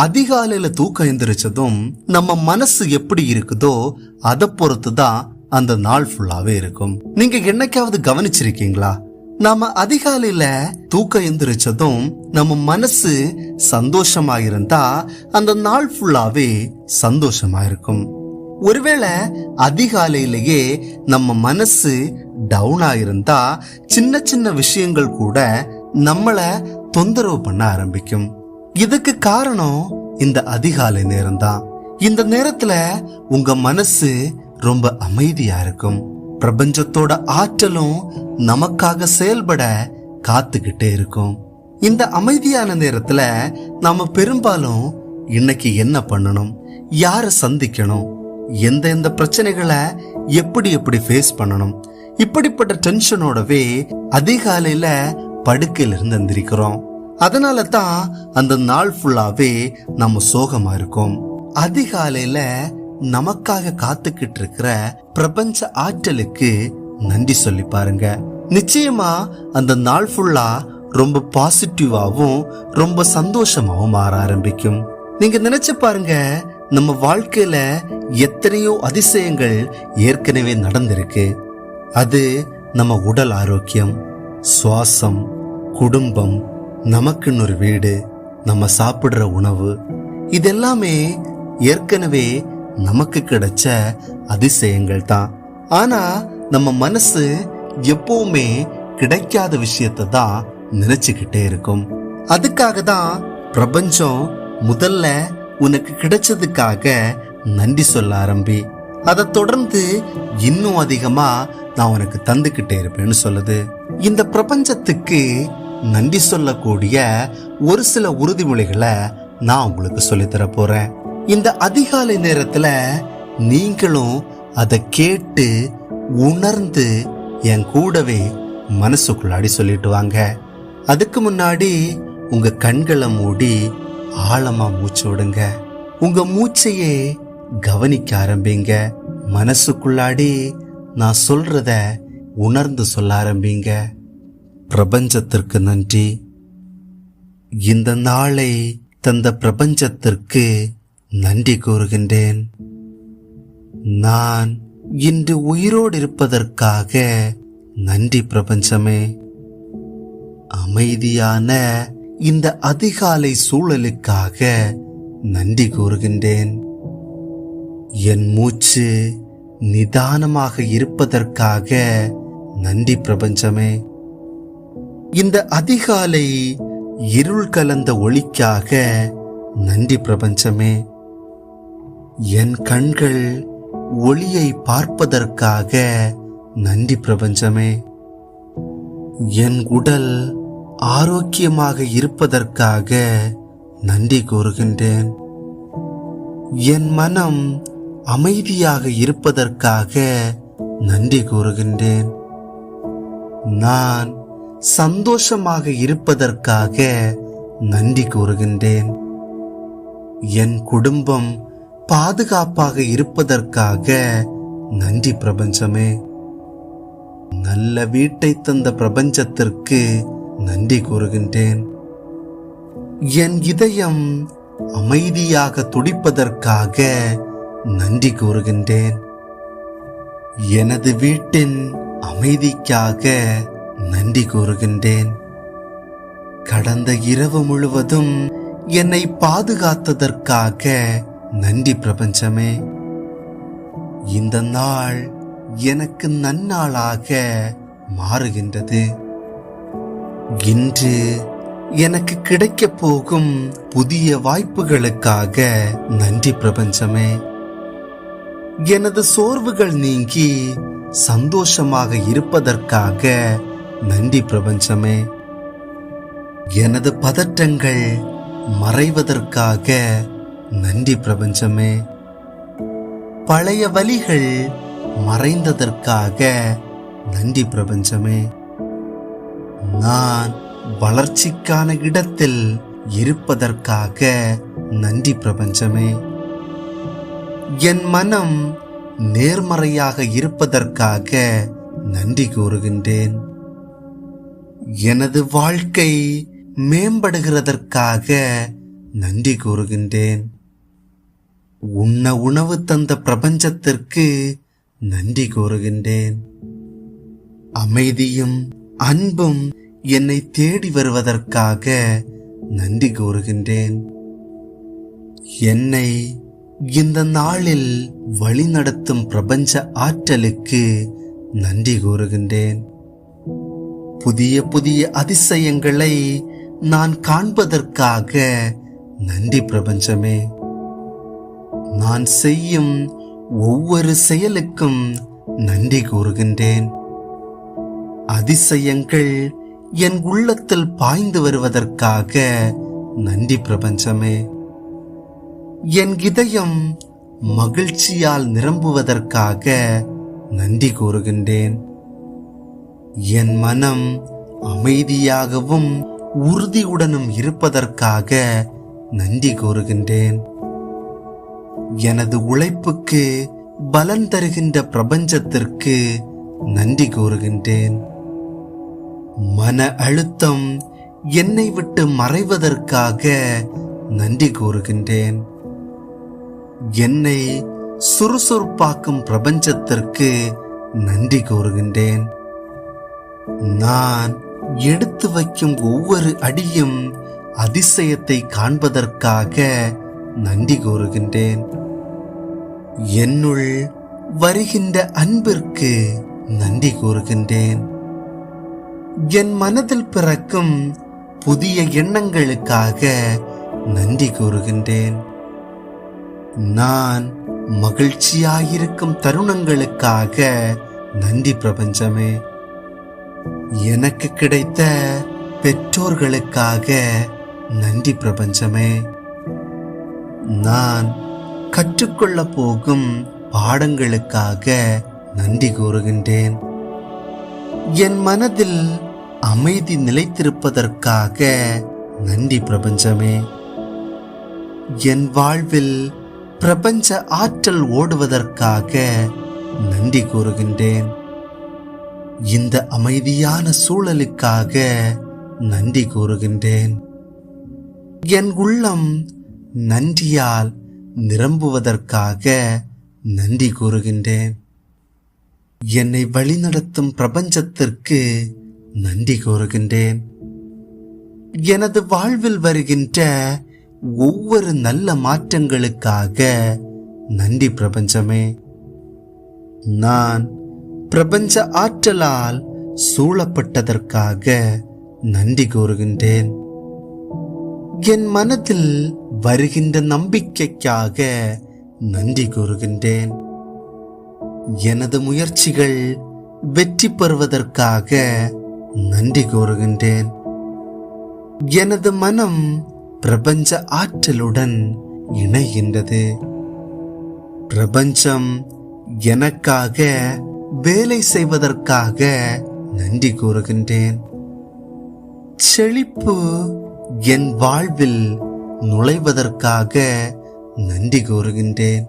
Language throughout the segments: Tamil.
அதிகாலையில தூக்கம் எந்திரிச்சதும் நம்ம மனசு எப்படி இருக்குதோ அதை பொறுத்து தான் அந்த நாள் ஃபுல்லாவே இருக்கும். நீங்க என்னைக்காவது கவனிச்சிருக்கீங்களா? நாம அதிகாலையில தூக்கம் எந்திரிச்சதும் நம்ம மனசு சந்தோஷமா இருந்தா அந்த நாள் ஃபுல்லாவே சந்தோஷமா இருக்கும். ஒருவேளை அதிகாலையிலேயே நம்ம மனசு டவுன் ஆயிருந்தா சின்ன சின்ன விஷயங்கள் கூட நம்மள தொந்தரவு பண்ண ஆரம்பிக்கும். இதுக்கு காரணம் இந்த அதிகாலை நேரம்தான். இந்த நேரத்துல உங்க மனசு ரொம்ப அமைதியா இருக்கும். பிரபஞ்சத்தோட ஆற்றலும் நமக்காக செயல்பட காத்துக்கிட்டே இருக்கும். இந்த அமைதியான நேரத்துல நாம பெரும்பாலும் இன்னைக்கு என்ன பண்ணணும்? யாரை சந்திக்கணும்? எந்த எந்த பிரச்சனைகளை எப்படி எப்படி ஃபேஸ் பண்ணணும்? இப்படிப்பட்ட டென்ஷனோடவே அதிகாலையில படுக்கையில இருந்து எந்திரிக்கிறோம். அதனால தான் அந்த நாள் ஃபுல்லாவே நம்ம சோகமா இருக்கோம். அதிகாலையில நமக்காக காத்துக்கிட்டு இருக்கிற பிரபஞ்ச ஆற்றலுக்கு நன்றி சொல்லி பாருங்க. நிச்சயமா அந்த நாள் ஃபுல்லா ரொம்ப பாசிட்டிவாகவும் ரொம்ப சந்தோஷமாகவும் மாற ஆரம்பிக்கும். நீங்க நினைச்சு பாருங்க நம்ம வாழ்க்கையில எத்தனையோ அதிசயங்கள் ஏற்கனவே நடந்திருக்கு. அது நம்ம உடல் ஆரோக்கியம் சுவாசம் குடும்பம் நமக்குன்னு ஒரு வீடு நம்ம சாப்பிடுற உணவு இதெல்லாமே ஏற்கனவே நமக்கு கிடைச்ச அதிசயங்கள் தான். ஆனா நம்ம மனசு எப்பவுமே கிடைக்காத விஷயத்தை தான் நினைச்சுக்கிட்டே இருக்கும். அதுக்காக தான் பிரபஞ்சம் முதல்ல உனக்கு கிடைச்சதுக்காக நன்றி சொல்ல ஆரம்பி. அதை தொடர்ந்து இன்னும் அதிகமா நான் உனக்கு தந்துக்கிட்டே இருப்பேன்னு சொல்லுது. இந்த பிரபஞ்சத்துக்கு நன்றி சொல்லக்கூடிய ஒரு சில உறுதிமொழிகளை நான் உங்களுக்கு சொல்லித்தர போறேன் இந்த அதிகாலை நேரத்துல நீங்களும் அதை கேட்டு உணர்ந்து என் கூடவே மனசுக்குள்ளாடி சொல்லிட்டு வாங்க. அதுக்கு முன்னாடி உங்க கண்களை மூடி ஆழமா மூச்சு விடுங்க. உங்க மூச்சையே கவனிக்க ஆரம்பிங்க. மனசுக்குள்ளாடி நான் சொல்றத உணர்ந்து சொல்ல ஆரம்பிங்க. பிரபஞ்சத்திற்கு நன்றி. இந்த நாளை தந்த பிரபஞ்சத்திற்கு நன்றி கூறுகின்றேன். நான் இன்று உயிரோடு இருப்பதற்காக நன்றி பிரபஞ்சமே. அமைதியான இந்த அதிகாலை சூழலுக்காக நன்றி கூறுகின்றேன். என் மூச்சு நிதானமாக இருப்பதற்காக நன்றி பிரபஞ்சமே. இந்த அதிகாலை இருள் கலந்த ஒளிக்காக நன்றி பிரபஞ்சமே. என் கண்கள் ஒளியை பார்ப்பதற்காக நன்றி பிரபஞ்சமே. என் உடல் ஆரோக்கியமாக இருப்பதற்காக நன்றி கூறுகின்றேன். என் மனம் அமைதியாக இருப்பதற்காக நன்றி கூறுகின்றேன். நான் சந்தோஷமாக இருப்பதற்காக நன்றி கூறுகின்றேன். என் குடும்பம் பாதுகாப்பாக இருப்பதற்காக நன்றி பிரபஞ்சமே. நல்ல வீட்டை தந்த பிரபஞ்சத்திற்கு நன்றி கூறுகின்றேன். என் இதயம் அமைதியாக துடிப்பதற்காக நன்றி கூறுகின்றேன். எனது வீட்டின் அமைதிக்காக நன்றி கூறுகின்றேன். கடந்த இரவு முழுவதும் என்னை பாதுகாத்ததற்காக நன்றி பிரபஞ்சமே. இந்த நாள் எனக்கு நன்னாளாக மாறுகின்றது. இன்று எனக்கு கிடைக்கப் போகும் புதிய வாய்ப்புகளுக்காக நன்றி பிரபஞ்சமே. எனது சோர்வுகள் நீங்கி சந்தோஷமாக இருப்பதற்காக நன்றி பிரபஞ்சமே. எனது பதற்றங்கள் மறைவதற்காக நன்றி பிரபஞ்சமே. பழைய வழிகள் மறைந்ததற்காக நன்றி பிரபஞ்சமே. நான் வளர்ச்சிக்கான இடத்தில் இருப்பதற்காக நன்றி பிரபஞ்சமே. என் மனம் நேர்மறையாக இருப்பதற்காக நன்றி கூறுகின்றேன். எனது வாழ்க்கை மேம்படுகிறதற்காக நன்றி கூறுகின்றேன். உண்ண உணவு தந்த பிரபஞ்சத்திற்கு நன்றி கூறுகின்றேன். அமைதியும் அன்பும் என்னை தேடி வருவதற்காக நன்றி கூறுகின்றேன். என்னை இந்த நாளில் வழிநடத்தும் பிரபஞ்ச ஆற்றலுக்கு நன்றி கூறுகின்றேன். புதிய புதிய அதிசயங்களை நான் காண்பதற்காக. நன்றி பிரபஞ்சமே. நான் செய்யும் ஒவ்வொரு செயலுக்கும் நன்றி கூறுகின்றேன். அதிசயங்கள் என் உள்ளத்தில் பாய்ந்து வருவதற்காக நன்றி பிரபஞ்சமே. என் இதயம் மகிழ்ச்சியால் நிரம்புவதற்காக நன்றி கூறுகின்றேன். என் மனம் அமைதியாகவும் உறுதியுடனும் இருப்பதற்காக நன்றி கூறுகின்றேன். எனது உழைப்புக்கு பலன் தருகின்ற பிரபஞ்சத்திற்கு நன்றி கூறுகின்றேன். மன அழுத்தம் என்னை விட்டு மறைவதற்காக நன்றி கூறுகின்றேன். என்னை சுறுசுறுப்பாக்கும் பிரபஞ்சத்திற்கு நன்றி கூறுகின்றேன். நான் எடுத்து வைக்கும் ஒவ்வொரு அடியும் அதிசயத்தை காண்பதற்காக நன்றி கூறுகின்றேன். என்னுள் வருகின்ற அன்பிற்கு நன்றி கூறுகின்றேன். என் மனதில் பிறக்கும் புதிய எண்ணங்களுக்காக நன்றி கூறுகின்றேன். நான் மகிழ்ச்சியாயிருக்கும் தருணங்களுக்காக நன்றி பிரபஞ்சமே. எனக்கு கிடைத்த பெற்றோர்களுக்காக நன்றி பிரபஞ்சமே. நான் கற்றுக்கொள்ள போகும் பாடங்களுக்காக நன்றி கூறுகின்றேன். என் மனதில் அமைதி நிலைத்திருப்பதற்காக நன்றி பிரபஞ்சமே. என் வாழ்வில் பிரபஞ்ச ஆற்றல் ஓடுவதற்காக நன்றி கூறுகின்றேன். இந்த அமைதியான சூழலுக்காக நன்றி கூறுகின்றேன். என் உள்ளம் நன்றியால் நிரம்புவதற்காக நன்றி கூறுகின்றேன். என்னை வழிநடத்தும் பிரபஞ்சத்திற்கு நன்றி கூறுகின்றேன். எனது வாழ்வில் வருகின்ற ஒவ்வொரு நல்ல மாற்றங்களுக்காக நன்றி பிரபஞ்சமே. நான் பிரபஞ்ச ஆற்றலால் சூழப்பட்டதற்காக நன்றி கூறுகின்றேன். என் மனதில் வருகின்ற நம்பிக்கைக்காக நன்றி கூறுகின்றேன். எனது முயற்சிகள் வெற்றி பெறுவதற்காக நன்றி கூறுகின்றேன். எனது மனம் பிரபஞ்ச ஆற்றலுடன் இணைகின்றது. பிரபஞ்சம் எனக்காக வேலை செய்வதற்காக நன்றி கூறுகின்றேன். செழிப்பு என் வாழ்வில் நுழைவதற்காக நன்றி கூறுகின்றேன்.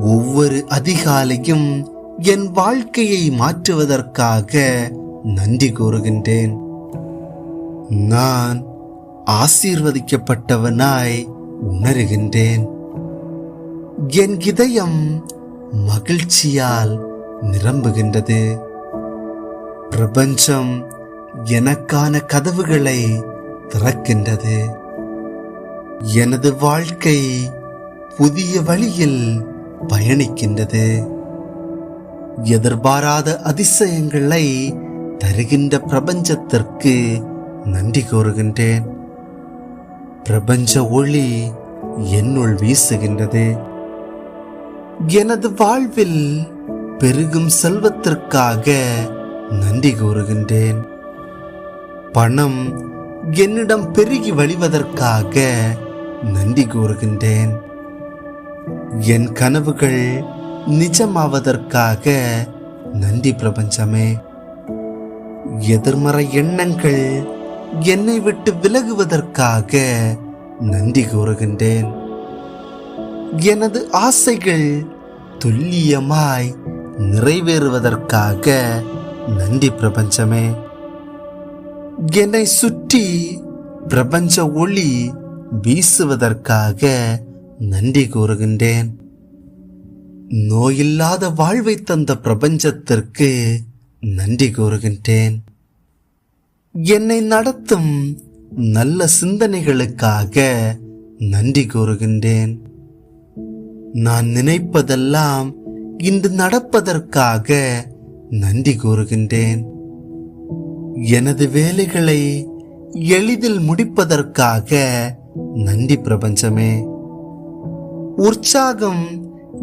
ஒவ்வொரு அதிகாலையும் என் வாழ்க்கையை மாற்றுவதற்காக நன்றி கூறுகின்றேன். நான் ஆசீர்வதிக்கப்பட்டவனாய் உணர்கின்றேன். என் இதயம் மகிழ்ச்சியால் நிரம்புகின்றது. பிரபஞ்சம் எனக்கான கதவுகளை திறக்கின்றது. எனது வாழ்க்கை புதிய வழியில் பயணிக்கின்றது. எதிர்பாராத அதிசயங்களை தருகின்ற பிரபஞ்சத்திற்கு நன்றி கூறுகின்றேன். பிரபஞ்ச ஒளி என்னுள் வீசுகின்றது. எனது வாழ்வில் பெருகும் செல்வத்திற்காக நன்றி கூறுகின்றேன். பணம் என்னிடம் பெருகி வழிவதற்காக நன்றி கூறுகின்றேன். என் கனவுகள் நிஜமாவதற்காக நன்றி பிரபஞ்சமே. எதிர்மறை எண்ணங்கள் என்னை விட்டு விலகுவதற்காக நன்றி கூறுகின்றேன். எனது ஆசைகள் துல்லியமாய் நிறைவேறுவதற்காக நன்றி பிரபஞ்சமே. என்னை சுற்றி பிரபஞ்ச ஒளி வீசுவதற்காக நன்றி கூறுகின்றேன். நோயில்லாத வாழ்வை தந்த பிரபஞ்சத்திற்கு நன்றி கூறுகின்றேன். என்னை நடத்தும் நல்ல சிந்தனைகளுக்காக நன்றி கூறுகின்றேன். நான் நினைப்பதெல்லாம் இன்று நடப்பதற்காக நன்றி கூறுகின்றேன். எனது வேலைகளை எளிதில் முடிப்பதற்காக நன்றி பிரபஞ்சமே. உற்சாகம்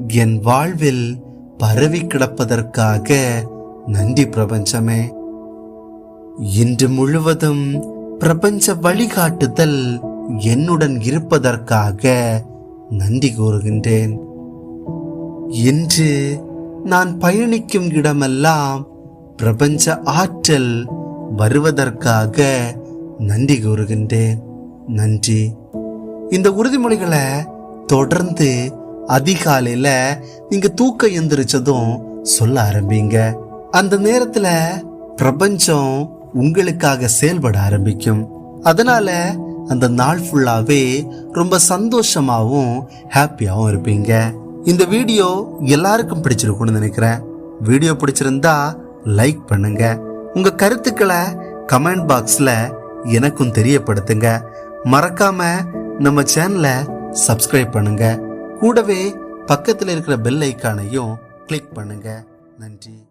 என் வாழ்வில் பரவி கிடப்பதற்காக நன்றி பிரபஞ்சமே. இன்று முழுவதும் பிரபஞ்ச வழிகாட்டுதல் என்னுடன் இருப்பதற்காக நன்றி கூறுகின்றேன். இன்று நான் பயணிக்கும் இடமெல்லாம் பிரபஞ்ச ஆற்றல் வருவதற்காக நன்றி கூறுகின்றேன். நன்றி. இந்த உறுதிமொழிகளை தொடர்ந்து அதிகாலையில் நீங்கள் தூக்கம் எந்திரிச்சதும் சொல்ல ஆரம்பிங்க. அந்த நேரத்தில் பிரபஞ்சம் உங்களுக்காக செயல்பட ஆரம்பிக்கும். அதனால அந்த நாள் ஃபுல்லாகவே ரொம்ப சந்தோஷமாகவும் ஹாப்பியாகவும் இருப்பீங்க. இந்த வீடியோ எல்லாருக்கும் பிடிச்சிருக்கும்னு நினைக்கிறேன். வீடியோ பிடிச்சிருந்தா லைக் பண்ணுங்க. உங்க கருத்துக்களை கமெண்ட் பாக்ஸ்ல எனக்கும் தெரியப்படுத்துங்க. மறக்காம நம்ம சேனலை சப்ஸ்கிரைப் பண்ணுங்க. கூடவே பக்கத்தில் இருக்கிற பெல் ஐக்கானையும் கிளிக் பண்ணுங்க. நன்றி.